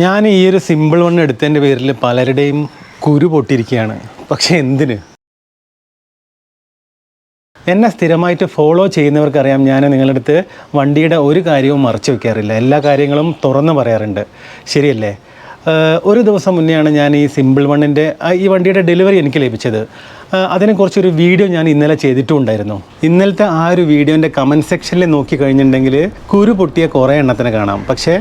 ഞാൻ ഈ ഒരു സിമ്പിൾ വൺ എടുത്തതിന്റെ പേരിൽ പലരുടെയും കുരു പൊട്ടിയിരിക്കുകയാണ്. പക്ഷെ എന്തിന്? എന്നെ സ്ഥിരമായിട്ട് ഫോളോ ചെയ്യുന്നവർക്കറിയാം ഞാൻ നിങ്ങളുടെ അടുത്ത് വണ്ടിയുടെ ഒരു കാര്യവും മറച്ചു വയ്ക്കാറില്ല എല്ലാ കാര്യങ്ങളും തുറന്ന് പറയാറുണ്ട്. ശരിയല്ലേ? ഒരു ദിവസം മുന്നെയാണ് ഞാൻ ഈ സിമ്പിൾ വണ്ണിന്റെ ഈ വണ്ടിയുടെ ഡെലിവറി എനിക്ക് ലഭിച്ചത്. അതിനെക്കുറിച്ചൊരു വീഡിയോ ഞാൻ ഇന്നലെ ചെയ്തിട്ടുണ്ടായിരുന്നു. ഇന്നലത്തെ ആ ഒരു വീഡിയോന്റെ കമന്റ് സെക്ഷനിൽ നോക്കി കഴിഞ്ഞിട്ടുണ്ടെങ്കിൽ കുരു പൊട്ടിയ കുറേ എണ്ണത്തിന് കാണാം. പക്ഷേ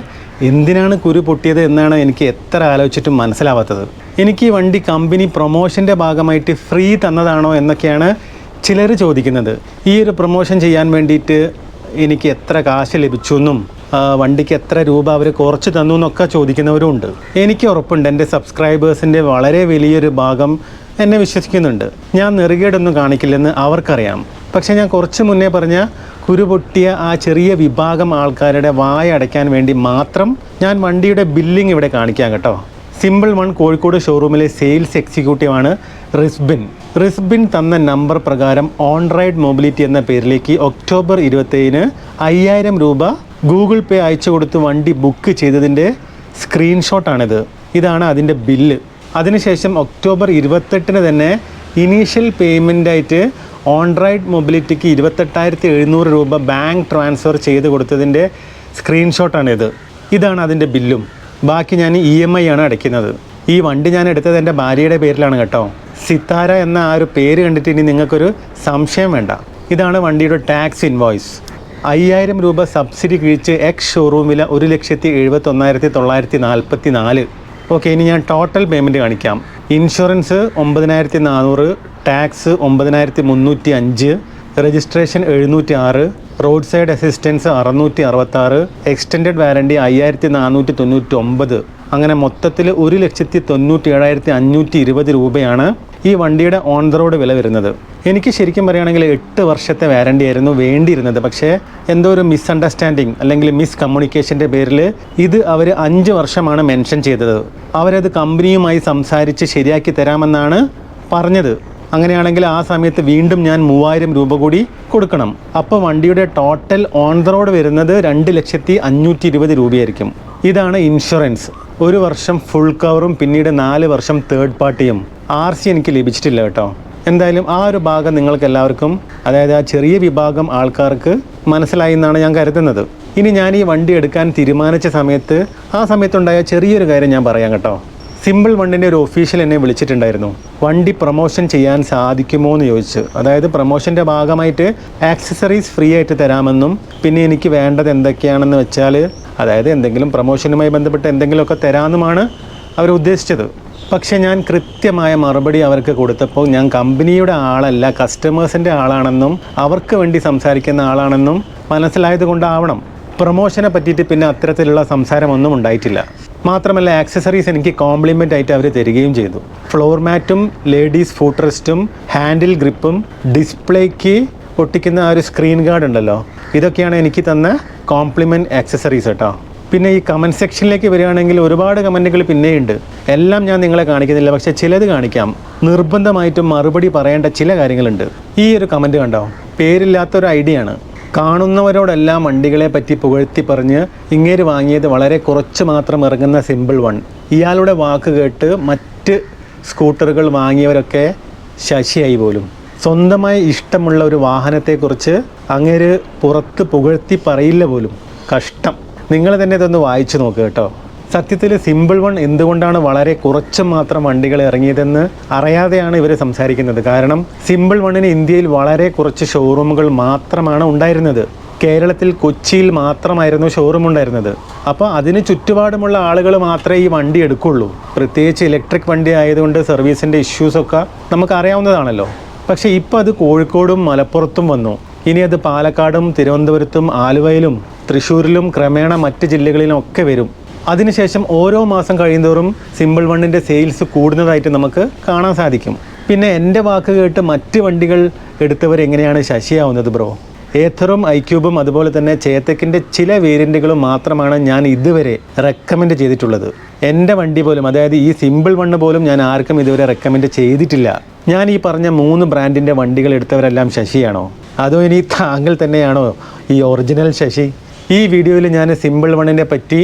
എന്തിനാണ് കുരു പൊട്ടിയത് എന്നാണ് എനിക്ക് എത്ര ആലോചിച്ചിട്ടും മനസ്സിലാവാത്തത്. എനിക്ക് ഈ വണ്ടി കമ്പനി പ്രൊമോഷന്റെ ഭാഗമായിട്ട് ഫ്രീ തന്നതാണോ എന്നൊക്കെയാണ് ചിലർ ചോദിക്കുന്നത്. ഈ ഒരു പ്രൊമോഷൻ ചെയ്യാൻ വേണ്ടിയിട്ട് എനിക്ക് എത്ര കാശ് ലഭിച്ചു എന്നും വണ്ടിക്ക് എത്ര രൂപ അവർ കുറച്ച് തന്നു എന്നൊക്കെ ചോദിക്കുന്നവരും ഉണ്ട് എനിക്ക് ഉറപ്പുണ്ട്. എന്റെ സബ്സ്ക്രൈബേഴ്സിന്റെ വളരെ വലിയൊരു ഭാഗം എന്നെ വിശ്വസിക്കുന്നുണ്ട്. ഞാൻ നെറുകേടൊന്നും കാണിക്കില്ലെന്ന് അവർക്കറിയാം. പക്ഷേ ഞാൻ കുറച്ച് മുന്നേ പറഞ്ഞ കുരുപൊട്ടിയ ആ ചെറിയ വിഭാഗം ആൾക്കാരുടെ വായ അടയ്ക്കാൻ വേണ്ടി മാത്രം ഞാൻ വണ്ടിയുടെ ബില്ലിംഗ് ഇവിടെ കാണിക്കാം കേട്ടോ. സിമ്പിൾ വൺ കോഴിക്കോട് ഷോറൂമിലെ സെയിൽസ് എക്സിക്യൂട്ടീവാണ് റിസ്ബിൻ. റിസ്ബിൻ തന്ന നമ്പർ പ്രകാരം ഓൺ റൈഡ് മൊബിലിറ്റി എന്ന പേരിലേക്ക് ഒക്ടോബർ ഇരുപത്തേഴിന് അയ്യായിരം രൂപ ഗൂഗിൾ പേ അയച്ചു കൊടുത്ത് വണ്ടി ബുക്ക് ചെയ്തതിന്റെ സ്ക്രീൻഷോട്ടാണിത്. ഇതാണ് അതിന്റെ ബില്ല്. അതിനുശേഷം ഒക്ടോബർ ഇരുപത്തെട്ടിന് തന്നെ ഇനീഷ്യൽ പേയ്മെന്റായിട്ട് ഓൺ റൈഡ് മൊബിലിറ്റിക്ക് ഇരുപത്തെട്ടായിരത്തി എഴുന്നൂറ് രൂപ ബാങ്ക് ട്രാൻസ്ഫർ ചെയ്ത് കൊടുത്തതിന്റെ സ്ക്രീൻഷോട്ടാണിത് ഇതാണ് അതിന്റെ ബില്ലും. ബാക്കി ഞാൻ ഇ എം ഐ ആണ് അടയ്ക്കുന്നത്. ഈ വണ്ടി ഞാൻ എടുത്തത് എന്റെ ഭാര്യയുടെ പേരിലാണ് കേട്ടോ. സിത്താര എന്ന ആ ഒരു പേര് കണ്ടിട്ട് ഇനി നിങ്ങൾക്കൊരു സംശയം വേണ്ട. ഇതാണ് വണ്ടിയുടെ ടാക്സ് ഇൻവോയ്സ് അയ്യായിരം രൂപ സബ്സിഡി കിഴിച്ച് എക്സ് ഷോറൂമിലെ ഒരു ലക്ഷത്തി എഴുപത്തൊന്നായിരത്തി തൊള്ളായിരത്തി നാൽപ്പത്തി നാല് ഓക്കെ ഇനി ഞാൻ ടോട്ടൽ പേയ്മെന്റ് കാണിക്കാം. ഇൻഷുറൻസ് ഒമ്പതിനായിരത്തി നാനൂറ് ടാക്സ് ഒമ്പതിനായിരത്തി മുന്നൂറ്റി അഞ്ച് രജിസ്ട്രേഷൻ എഴുന്നൂറ്റി ആറ് റോഡ് സൈഡ് അസിസ്റ്റൻസ് അറുന്നൂറ്റി അറുപത്താറ് എക്സ്റ്റൻഡ് വാറണ്ടി അയ്യായിരത്തി നാനൂറ്റി തൊണ്ണൂറ്റി ഒമ്പത് അങ്ങനെ മൊത്തത്തിൽ ഒരു ലക്ഷത്തി തൊണ്ണൂറ്റി ഏഴായിരത്തി അഞ്ഞൂറ്റി ഇരുപത് രൂപയാണ് ഈ വണ്ടിയുടെ ഓൺ ദ റോഡ് വില വരുന്നത്. എനിക്ക് ശരിക്കും പറയുകയാണെങ്കിൽ എട്ട് വർഷത്തെ വാരണ്ടി ആയിരുന്നു വേണ്ടിയിരുന്നത്. പക്ഷേ എന്തോ ഒരു മിസ്അണ്ടർസ്റ്റാൻഡിങ് അല്ലെങ്കിൽ മിസ് കമ്മ്യൂണിക്കേഷന്റെ പേരിൽ ഇത് അവർ അഞ്ച് വർഷമാണ് മെൻഷൻ ചെയ്തത്. അവരത് കമ്പനിയുമായി സംസാരിച്ച് ശരിയാക്കി തരാമെന്നാണ് പറഞ്ഞത്. അങ്ങനെയാണെങ്കിൽ ആ സമയത്ത് വീണ്ടും ഞാൻ മൂവായിരം രൂപ കൂടി കൊടുക്കണം. അപ്പോൾ വണ്ടിയുടെ ടോട്ടൽ ഓൺ ദ റോഡ് വരുന്നത് രണ്ട് ലക്ഷത്തി അഞ്ഞൂറ്റി ഇരുപത് രൂപയായിരിക്കും. ഇതാണ് ഇൻഷുറൻസ് ഒരു വർഷം ഫുൾ കവറും പിന്നീട് നാല് വർഷം തേർഡ് പാർട്ടിയും ആർ സി എനിക്ക് ലഭിച്ചിട്ടില്ല കേട്ടോ. എന്തായാലും ആ ഒരു ഭാഗം നിങ്ങൾക്ക് എല്ലാവർക്കും അതായത് ആ ചെറിയ വിഭാഗം ആൾക്കാർക്ക് മനസ്സിലായി എന്നാണ് ഞാൻ കരുതുന്നത്. ഇനി ഞാൻ ഈ വണ്ടി എടുക്കാൻ തീരുമാനിച്ച സമയത്ത് ആ സമയത്തുണ്ടായ ചെറിയൊരു കാര്യം ഞാൻ പറയാം കേട്ടോ. സിമ്പിൾ വണ്ടിന്റെ ഒരു ഒഫീഷ്യൽ എന്നെ വിളിച്ചിട്ടുണ്ടായിരുന്നു. വണ്ടി പ്രൊമോഷൻ ചെയ്യാൻ സാധിക്കുമോ എന്ന് ചോദിച്ചു. അതായത് പ്രൊമോഷന്റെ ഭാഗമായിട്ട് ആക്സസറീസ് ഫ്രീ ആയിട്ട് തരാമെന്നും പിന്നെ എനിക്ക് വേണ്ടത് എന്തൊക്കെയാണെന്ന് വെച്ചാൽ അതായത് എന്തെങ്കിലും പ്രൊമോഷനുമായി ബന്ധപ്പെട്ട് എന്തെങ്കിലുമൊക്കെ തരാമെന്നുമാണ് അവർ ഉദ്ദേശിച്ചത്. പക്ഷേ ഞാൻ കൃത്യമായ മറുപടി അവർക്ക് കൊടുത്തപ്പോൾ ഞാൻ കമ്പനിയുടെ ആളല്ല കസ്റ്റമേഴ്സിന്റെ ആളാണെന്നും അവർക്ക് വേണ്ടി സംസാരിക്കുന്ന ആളാണെന്നും മനസ്സിലായത് കൊണ്ടാവണം. പ്രൊമോഷനെ പറ്റിയിട്ട് പിന്നെ അത്തരത്തിലുള്ള സംസാരമൊന്നും ഉണ്ടായിട്ടില്ല. മാത്രമല്ല ആക്സസറീസ് എനിക്ക് കോംപ്ലിമെന്റ് ആയിട്ട് അവർ തരികയും ചെയ്തു. ഫ്ലോർ മാറ്റും ലേഡീസ് ഫുട്രസ്റ്റും ഹാൻഡിൽ ഗ്രിപ്പും ഡിസ്പ്ലേക്ക് ഒട്ടിക്കുന്ന ആ ഒരു സ്ക്രീൻ ഗാർഡ് ഉണ്ടല്ലോ. ഇതൊക്കെയാണ് എനിക്ക് തന്ന കോംപ്ലിമെന്റ് ആക്സസറീസ് കേട്ടോ. പിന്നെ ഈ കമന്റ് സെക്ഷനിലേക്ക് വരികയാണെങ്കിൽ ഒരുപാട് കമന്റുകൾ പിന്നെയുണ്ട്. എല്ലാം ഞാൻ നിങ്ങളെ കാണിക്കുന്നില്ല. പക്ഷേ ചിലത് കാണിക്കാം. നിർബന്ധമായിട്ടും മറുപടി പറയേണ്ട ചില കാര്യങ്ങളുണ്ട്. ഈ ഒരു കമന്റ് കണ്ടോ? പേരില്ലാത്തൊരു ഐഡിയ ആണ്. കാണുന്നവരോടെല്ലാം വണ്ടികളെ പറ്റി പുകഴ്ത്തി പറഞ്ഞ് ഇങ്ങേര് വാങ്ങിയത് വളരെ കുറച്ച് മാത്രം ഇറങ്ങുന്ന സിമ്പിൾ വൺ. ഇയാളുടെ വാക്ക് കേട്ട് മറ്റ് സ്കൂട്ടറുകൾ വാങ്ങിയവരൊക്കെ ശശിയായി പോലും. സ്വന്തമായി ഇഷ്ടമുള്ള ഒരു വാഹനത്തെക്കുറിച്ച് അങ്ങേര് പുറത്ത് പുകഴ്ത്തി പറയില്ല പോലും. കഷ്ടം. നിങ്ങൾ തന്നെ ഇതൊന്ന് വായിച്ചു നോക്കുക കേട്ടോ. സത്യത്തിൽ സിമ്പിൾ വൺ എന്തുകൊണ്ടാണ് വളരെ കുറച്ച് മാത്രം വണ്ടികൾ ഇറങ്ങിയതെന്ന് അറിയാതെയാണ് ഇവർ സംസാരിക്കുന്നത്. കാരണം സിമ്പിൾ വണ്ണിന് ഇന്ത്യയിൽ വളരെ കുറച്ച് ഷോറൂമുകൾ മാത്രമാണ് ഉണ്ടായിരുന്നത്. കേരളത്തിൽ കൊച്ചിയിൽ മാത്രമായിരുന്നു ഷോറൂം ഉണ്ടായിരുന്നത്. അപ്പോൾ അതിന് ചുറ്റുപാടുമുള്ള ആളുകൾ മാത്രമേ ഈ വണ്ടി എടുക്കുള്ളൂ. പ്രത്യേകിച്ച് ഇലക്ട്രിക് വണ്ടി ആയതുകൊണ്ട് സർവീസിന്റെ ഇഷ്യൂസൊക്കെ നമുക്ക് അറിയാവുന്നതാണല്ലോ പക്ഷേ ഇപ്പോൾ അത് കോഴിക്കോടും മലപ്പുറത്തും വന്നു. ഇനി അത് പാലക്കാടും തിരുവനന്തപുരത്തും ആലുവയിലും തൃശ്ശൂരിലും ക്രമേണ മറ്റ് ജില്ലകളിലും ഒക്കെ വരും. അതിനുശേഷം ഓരോ മാസം കഴിയുന്തോറും സിമ്പിൾ വണ്ണിന്റെ സെയിൽസ് കൂടുന്നതായിട്ട് നമുക്ക് കാണാൻ സാധിക്കും. പിന്നെ എന്റെ വാക്ക് കേട്ട് മറ്റ് വണ്ടികൾ എടുത്തവരെങ്ങനെയാണ് ശശിയാവുന്നത് ബ്രോ? ഏത്തറും ഐക്യൂബും അതുപോലെ തന്നെ ചേത്തക്കിന്റെ ചില വേരിയന്റുകളും മാത്രമാണ് ഞാൻ ഇതുവരെ റെക്കമെൻഡ് ചെയ്തിട്ടുള്ളത്. എന്റെ വണ്ടി പോലും അതായത് ഈ സിമ്പിൾ വണ്ണ് പോലും ഞാൻ ആർക്കും ഇതുവരെ റെക്കമെൻഡ് ചെയ്തിട്ടില്ല. ഞാൻ ഈ പറഞ്ഞ മൂന്ന് ബ്രാൻഡിന്റെ വണ്ടികൾ എടുത്തവരെല്ലാം ശശിയാണോ? അതോ ഇനി താങ്കൾ തന്നെയാണോ ഈ ഒറിജിനൽ ശശി? ഈ വീഡിയോയിൽ ഞാൻ സിമ്പിൾ വണ്ണിനെ പറ്റി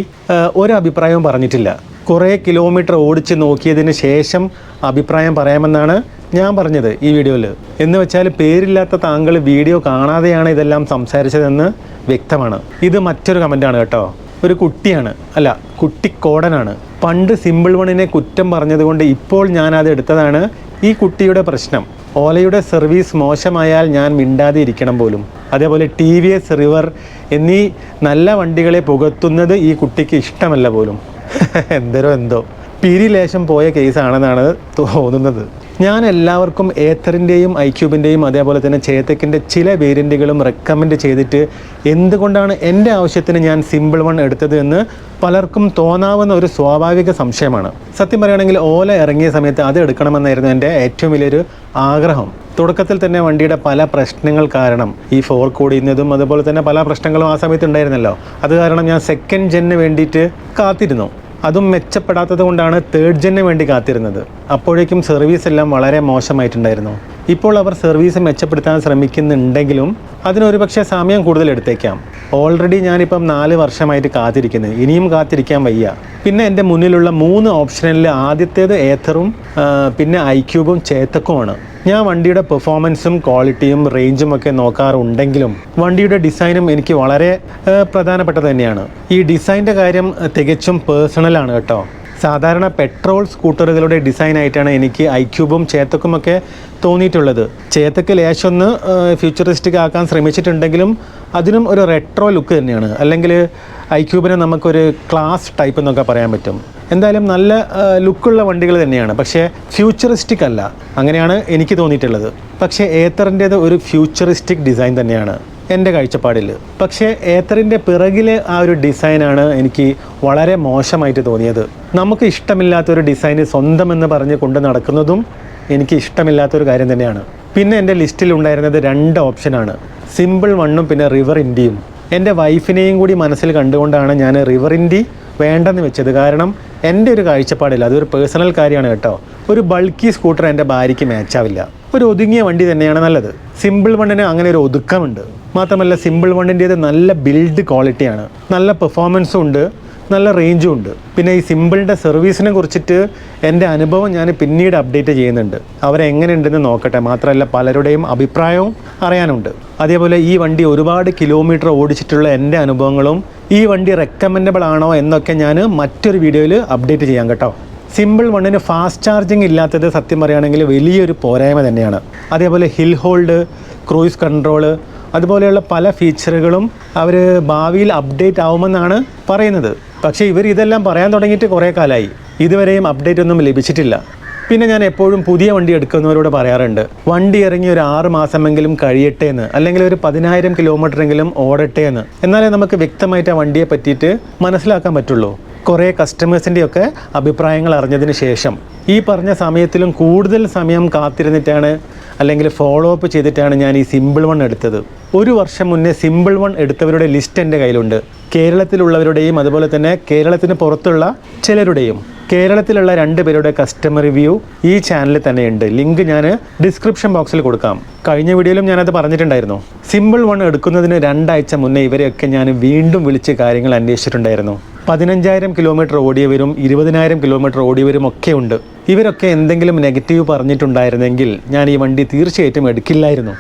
ഒരു അഭിപ്രായവും പറഞ്ഞിട്ടില്ല. കുറേ കിലോമീറ്റർ ഓടിച്ച് നോക്കിയതിന് ശേഷം അഭിപ്രായം പറയാമെന്നാണ് ഞാൻ പറഞ്ഞത് ഈ വീഡിയോയിൽ. എന്ന് വെച്ചാൽ പേരില്ലാത്ത താങ്കൾ വീഡിയോ കാണാതെയാണ് ഇതെല്ലാം സംസാരിച്ചതെന്ന് വ്യക്തമാണ്. ഇത് മറ്റൊരു കമന്റാണ് കേട്ടോ. ഒരു കുട്ടിയാണ്. അല്ല കുട്ടിക്കോടനാണ്. പണ്ട് സിമ്പിൾ വണ്ണിനെ കുറ്റം പറഞ്ഞതുകൊണ്ട് ഇപ്പോൾ ഞാനത് എടുത്തതാണ് ഈ കുട്ടിയുടെ പ്രശ്നം. ഓലയുടെ സർവീസ് മോശമായാൽ ഞാൻ മിണ്ടാതെ ഇരിക്കണം പോലും. അതേപോലെ ടി വി എസ് റിവർ എന്നീ നല്ല വണ്ടികളെ പുകത്തുന്നത് ഈ കുട്ടിക്ക് ഇഷ്ടമല്ല പോലും. എന്തരോ എന്തോ. പിരിലേശം പോയ കേസാണെന്നാണ് തോന്നുന്നത്. ഞാൻ എല്ലാവർക്കും ഏത്തറിന്റെയും ഐക്യൂബിന്റെയും അതേപോലെ തന്നെ ചേതക്കിന്റെ ചില വേരിയന്റുകളും റെക്കമെൻഡ് ചെയ്തിട്ട് എന്തുകൊണ്ടാണ് എന്റെ ആവശ്യത്തിന് ഞാൻ സിമ്പിൾ വൺ എടുത്തത് എന്ന് പലർക്കും തോന്നാവുന്ന ഒരു സ്വാഭാവിക സംശയമാണ്. സത്യം പറയുകയാണെങ്കിൽ ഓല ഇറങ്ങിയ സമയത്ത് അത് എടുക്കണമെന്നായിരുന്നു എന്റെ ഏറ്റവും വലിയൊരു ആഗ്രഹം. തുടക്കത്തിൽ തന്നെ വണ്ടിയുടെ പല പ്രശ്നങ്ങൾ കാരണം ഈ ഫോർ കൂടിയുന്നതും അതുപോലെ തന്നെ പല പ്രശ്നങ്ങളും ആ സമയത്ത് ഉണ്ടായിരുന്നല്ലോ. അത് കാരണം ഞാൻ സെക്കൻഡ് ജെന്നിന് വേണ്ടിയിട്ട് കാത്തിരുന്നു. അതും മെച്ചപ്പെടാത്തത് കൊണ്ടാണ് തേർഡ് ജെന്നിന് വേണ്ടി കാത്തിരുന്നത്. അപ്പോഴേക്കും സർവീസ് എല്ലാം വളരെ മോശമായിട്ടുണ്ടായിരുന്നു. ഇപ്പോൾ അവർ സർവീസ് മെച്ചപ്പെടുത്താൻ ശ്രമിക്കുന്നുണ്ടെങ്കിലും അതിനൊരു പക്ഷേ സമയം കൂടുതൽ എടുത്തേക്കാം. ഓൾറെഡി ഞാനിപ്പം നാല് വർഷമായിട്ട് കാത്തിരിക്കുന്നത് ഇനിയും കാത്തിരിക്കാൻ വയ്യ. പിന്നെ എന്റെ മുന്നിലുള്ള മൂന്ന് ഓപ്ഷനിൽ ആദ്യത്തേത് ഏത്തറും പിന്നെ പിന്നെ ഐക്യൂബും ചേത്തക്കുമാണ്. ഞാൻ വണ്ടിയുടെ പെർഫോമൻസും ക്വാളിറ്റിയും റേഞ്ചും ഒക്കെ നോക്കാറുണ്ടെങ്കിലും വണ്ടിയുടെ ഡിസൈനും എനിക്ക് വളരെ പ്രധാനപ്പെട്ടത് തന്നെയാണ്. ഈ ഡിസൈന്റെ കാര്യം തികച്ചും പേഴ്സണലാണ് കേട്ടോ. സാധാരണ പെട്രോൾ സ്കൂട്ടറുകളുടെ ഡിസൈൻ ആയിട്ടാണ് എനിക്ക് ഐക്യൂബും ചേത്തക്കും ഒക്കെ തോന്നിയിട്ടുള്ളത്. ചേത്തക്ക് ലേശൊന്ന് ഫ്യൂച്ചറിസ്റ്റിക് ആക്കാൻ ശ്രമിച്ചിട്ടുണ്ടെങ്കിലും അതിനും ഒരു റെട്രോ ലുക്ക് തന്നെയാണ്. അല്ലെങ്കിൽ ഐക്യൂബിനെ നമുക്കൊരു ക്ലാസ് ടൈപ്പ് എന്നൊക്കെ പറയാൻ പറ്റും. എന്തായാലും നല്ല ലുക്കുള്ള വണ്ടികൾ തന്നെയാണ്. പക്ഷേ ഫ്യൂച്ചറിസ്റ്റിക് അല്ല. അങ്ങനെയാണ് എനിക്ക് തോന്നിയിട്ടുള്ളത്. പക്ഷേ ഏത്തറിന്റേത് ഒരു ഫ്യൂച്ചറിസ്റ്റിക് ഡിസൈൻ തന്നെയാണ് എന്റെ കാഴ്ചപ്പാടിൽ പക്ഷേ ഏത്തറിന്റെ പിറകിലെ ആ ഒരു ഡിസൈനാണ് എനിക്ക് വളരെ മോശമായിട്ട് തോന്നിയത്. നമുക്ക് ഇഷ്ടമില്ലാത്ത ഇഷ്ടമില്ലാത്തൊരു ഡിസൈന് സ്വന്തമെന്ന് പറഞ്ഞ് കൊണ്ട് നടക്കുന്നതും എനിക്ക് ഇഷ്ടമില്ലാത്തൊരു കാര്യം തന്നെയാണ്. പിന്നെ എന്റെ ലിസ്റ്റിൽ ഉണ്ടായിരുന്നത് രണ്ട് ഓപ്ഷനാണ്. സിമ്പിൾ വണ്ണും പിന്നെ റിവർ ഇൻഡിയും. എന്റെ വൈഫിനെയും കൂടി മനസ്സിൽ കണ്ടുകൊണ്ടാണ് ഞാൻ റിവർ ഇൻഡി വേണ്ടെന്ന് വെച്ചത്. കാരണം എന്റെ ഒരു കാഴ്ചപ്പാടില്ല. അതൊരു പേഴ്സണൽ കാര്യമാണ് കേട്ടോ. ഒരു ബൾക്കി സ്കൂട്ടർ എന്റെ ഭാര്യയ്ക്ക് മാച്ചാവില്ല ഒരു ഒതുങ്ങിയ വണ്ടി തന്നെയാണ് നല്ലത്. സിമ്പിൾ വണ്ടിന് അങ്ങനെ ഒരു ഒതുക്കമുണ്ട്. മാത്രമല്ല സിമ്പിൾ വണ്ണിന്റേത് നല്ല ബിൽഡ് ക്വാളിറ്റിയാണ് നല്ല പെർഫോമൻസും ഉണ്ട്. നല്ല റേഞ്ചും ഉണ്ട്. പിന്നെ ഈ സിമ്പിളിന്റെ സർവീസിനെ കുറിച്ചിട്ട് എന്റെ അനുഭവം ഞാൻ പിന്നീട് അപ്ഡേറ്റ് ചെയ്യുന്നുണ്ട്. അവരെങ്ങനെയുണ്ടെന്ന് നോക്കട്ടെ. മാത്രമല്ല പലരുടെയും അഭിപ്രായവും അറിയാനുണ്ട്. അതേപോലെ ഈ വണ്ടി ഒരുപാട് കിലോമീറ്റർ ഓടിച്ചിട്ടുള്ള എന്റെ അനുഭവങ്ങളും ഈ വണ്ടി റെക്കമെൻഡബിൾ ആണോ എന്നൊക്കെ ഞാൻ മറ്റൊരു വീഡിയോയിൽ അപ്ഡേറ്റ് ചെയ്യാം കേട്ടോ. സിമ്പിൾ വണ്ണിന് ഫാസ്റ്റ് ചാർജിങ് ഇല്ലാത്തത് സത്യം പറയുകയാണെങ്കിൽ വലിയൊരു പോരായ്മ തന്നെയാണ്. അതേപോലെ ഹിൽ ഹോൾഡ് ക്രൂയിസ് കൺട്രോൾ അതുപോലെയുള്ള പല ഫീച്ചറുകളും അവർ ഭാവിയിൽ അപ്ഡേറ്റ് ആവുമെന്നാണ് പറയുന്നത്. പക്ഷേ ഇവർ ഇതെല്ലാം പറയാൻ തുടങ്ങിയിട്ട് കുറേ കാലമായി ഇതുവരെയും അപ്ഡേറ്റ് ഒന്നും ലഭിച്ചിട്ടില്ല. പിന്നെ ഞാൻ എപ്പോഴും പുതിയ വണ്ടി എടുക്കുന്നവരോട് പറയാറുണ്ട് വണ്ടി ഇറങ്ങി ഒരു ആറ് മാസമെങ്കിലും കഴിയട്ടെ എന്ന് അല്ലെങ്കിൽ ഒരു പതിനായിരം കിലോമീറ്റർ എങ്കിലും ഓടട്ടെ എന്ന്. എന്നാലേ നമുക്ക് വ്യക്തമായിട്ട് ആ വണ്ടിയെ പറ്റിയിട്ട് മനസ്സിലാക്കാൻ പറ്റുള്ളൂ. കുറേ കസ്റ്റമേഴ്സിന്റെയൊക്കെ അഭിപ്രായങ്ങൾ അറിഞ്ഞതിന് ശേഷം. ഈ പറഞ്ഞ സമയത്തിലും കൂടുതൽ സമയം കാത്തിരുന്നിട്ടാണ് അല്ലെങ്കിൽ ഫോളോ അപ്പ് ചെയ്തിട്ടാണ് ഞാൻ ഈ സിമ്പിൾ വൺ എടുത്തത്. ഒരു വർഷം മുന്നേ സിമ്പിൾ വൺ എടുത്തവരുടെ ലിസ്റ്റ് എന്റെ കയ്യിലുണ്ട്. കേരളത്തിലുള്ളവരുടെയും അതുപോലെ തന്നെ കേരളത്തിന് പുറത്തുള്ള ചിലരുടെയും കേരളത്തിലുള്ള രണ്ട് പേരുടെ കസ്റ്റമർ റിവ്യൂ ഈ ചാനലിൽ തന്നെയുണ്ട്. ലിങ്ക് ഞാൻ ഡിസ്ക്രിപ്ഷൻ ബോക്സിൽ കൊടുക്കാം. കഴിഞ്ഞ വീഡിയോയിലും ഞാനത് പറഞ്ഞിട്ടുണ്ടായിരുന്നു. സിമ്പിൾ വൺ എടുക്കുന്നതിന് രണ്ടാഴ്ച മുന്നേ ഇവരെയൊക്കെ ഞാൻ വീണ്ടും വിളിച്ച് കാര്യങ്ങൾ അന്വേഷിച്ചിട്ടുണ്ടായിരുന്നു. പതിനഞ്ചായിരം കിലോമീറ്റർ ഓടിയവരും ഇരുപതിനായിരം കിലോമീറ്റർ ഓടിയവരും ഒക്കെ ഉണ്ട്. ഇവരൊക്കെ എന്തെങ്കിലും നെഗറ്റീവ് പറഞ്ഞിട്ടുണ്ടായിരുന്നെങ്കിൽ ഞാൻ ഈ വണ്ടി തീർച്ചയായിട്ടും എടുക്കില്ലായിരുന്നു.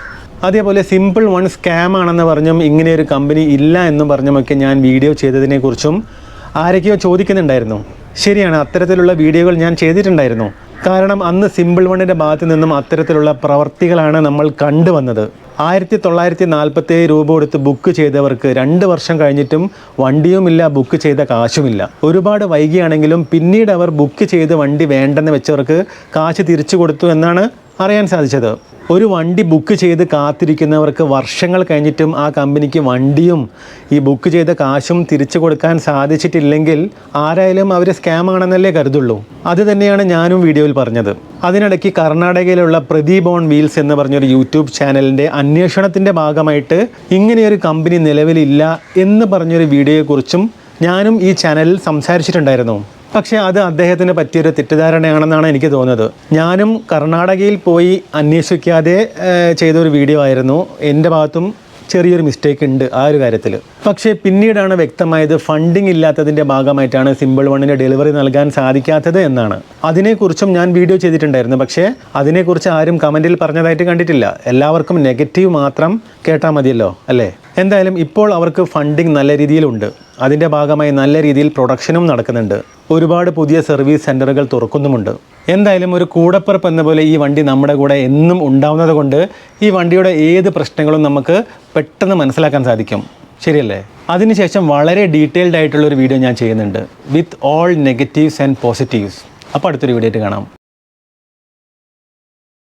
അതേപോലെ സിമ്പിൾ വൺ സ്കാം ആണെന്ന് പറഞ്ഞും ഇങ്ങനെ ഒരു കമ്പനി ഇല്ല എന്നും പറഞ്ഞുമൊക്കെ ഞാൻ വീഡിയോ ചെയ്തതിനെക്കുറിച്ചും ആരൊക്കെയോ ചോദിക്കുന്നുണ്ടായിരുന്നു. ശരിയാണ് അത്തരത്തിലുള്ള വീഡിയോകൾ ഞാൻ ചെയ്തിട്ടുണ്ടായിരുന്നു. കാരണം അന്ന് സിമ്പിൾ വണ്ണിന്റെ ഭാഗത്ത് നിന്നും അത്തരത്തിലുള്ള പ്രവർത്തികളാണ് നമ്മൾ കണ്ടുവന്നത്. ആയിരത്തി തൊള്ളായിരത്തി നാൽപ്പത്തി ഏഴ് രൂപ കൊടുത്ത് ബുക്ക് ചെയ്തവർക്ക് രണ്ട് വർഷം കഴിഞ്ഞിട്ടും വണ്ടിയുമില്ല ബുക്ക് ചെയ്ത കാശുമില്ല. ഒരുപാട് വൈകിയാണെങ്കിലും പിന്നീട് അവർ ബുക്ക് ചെയ്ത് വണ്ടി വേണ്ടെന്ന് വെച്ചവർക്ക് കാശ് തിരിച്ചു കൊടുത്തു എന്നാണ് അറിയാൻ സാധിച്ചത്. ഒരു വണ്ടി ബുക്ക് ചെയ്ത് കാത്തിരിക്കുന്നവർക്ക് വർഷങ്ങൾ കഴിഞ്ഞിട്ടും ആ കമ്പനിക്ക് വണ്ടിയും ഈ ബുക്ക് ചെയ്ത കാശും തിരിച്ചു കൊടുക്കാൻ സാധിച്ചിട്ടില്ലെങ്കിൽ ആരായാലും അവർ സ്കാം ആണെന്നല്ലേ കരുതുള്ളൂ. അത് തന്നെയാണ് ഞാനും വീഡിയോയിൽ പറഞ്ഞത്. അതിനിടയ്ക്ക് കർണാടകയിലുള്ള പ്രദീപ് ഓൺ വീൽസ് എന്ന് പറഞ്ഞൊരു യൂട്യൂബ് ചാനലിന്റെ അന്വേഷണത്തിന്റെ ഭാഗമായിട്ട് ഇങ്ങനെയൊരു കമ്പനി നിലവിലില്ല എന്ന് പറഞ്ഞൊരു വീഡിയോയെക്കുറിച്ചും ഞാനും ഈ ചാനലിൽ സംസാരിച്ചിട്ടുണ്ടായിരുന്നു. പക്ഷേ അത് അദ്ദേഹത്തിന് പറ്റിയൊരു തെറ്റിദ്ധാരണയാണെന്നാണ് എനിക്ക് തോന്നുന്നത്. ഞാനും കർണാടകയിൽ പോയി അന്വേഷിക്കാതെ ചെയ്തൊരു വീഡിയോ ആയിരുന്നു. എന്റെ ഭാഗത്തും ചെറിയൊരു മിസ്റ്റേക്ക് ഉണ്ട് ആ ഒരു കാര്യത്തിൽ. പക്ഷേ പിന്നീടാണ് വ്യക്തമായത് ഫണ്ടിംഗ് ഇല്ലാത്തതിന്റെ ഭാഗമായിട്ടാണ് സിമ്പിൾ വണ്ണിന് ഡെലിവറി നൽകാൻ സാധിക്കാത്തത് എന്നാണ്. അതിനെക്കുറിച്ചും ഞാൻ വീഡിയോ ചെയ്തിട്ടുണ്ടായിരുന്നു. പക്ഷേ അതിനെക്കുറിച്ച് ആരും കമന്റിൽ പറഞ്ഞതായിട്ട് കണ്ടിട്ടില്ല. എല്ലാവർക്കും നെഗറ്റീവ് മാത്രം കേട്ടാൽ മതിയല്ലോ അല്ലേ? എന്തായാലും ഇപ്പോൾ അവർക്ക് ഫണ്ടിങ് നല്ല രീതിയിലുണ്ട്. അതിന്റെ ഭാഗമായി നല്ല രീതിയിൽ പ്രൊഡക്ഷനും നടക്കുന്നുണ്ട്. ഒരുപാട് പുതിയ സർവീസ് സെന്ററുകൾ തുറക്കുന്നുമുണ്ട്. എന്തായാലും ഒരു കൂടപ്പിറപ്പ് എന്ന പോലെ ഈ വണ്ടി നമ്മുടെ കൂടെ എന്നും ഉണ്ടാവുന്നത് കൊണ്ട് ഈ വണ്ടിയുടെ ഏത് പ്രശ്നങ്ങളും നമുക്ക് പെട്ടെന്ന് മനസ്സിലാക്കാൻ സാധിക്കും. ശരിയല്ലേ? അതിനുശേഷം വളരെ ഡീറ്റെയിൽഡ് ആയിട്ടുള്ള ഒരു വീഡിയോ ഞാൻ ചെയ്യുന്നുണ്ട്. With all negatives and positives. അപ്പോൾ അടുത്തൊരു വീഡിയോ ആയിട്ട് കാണാം.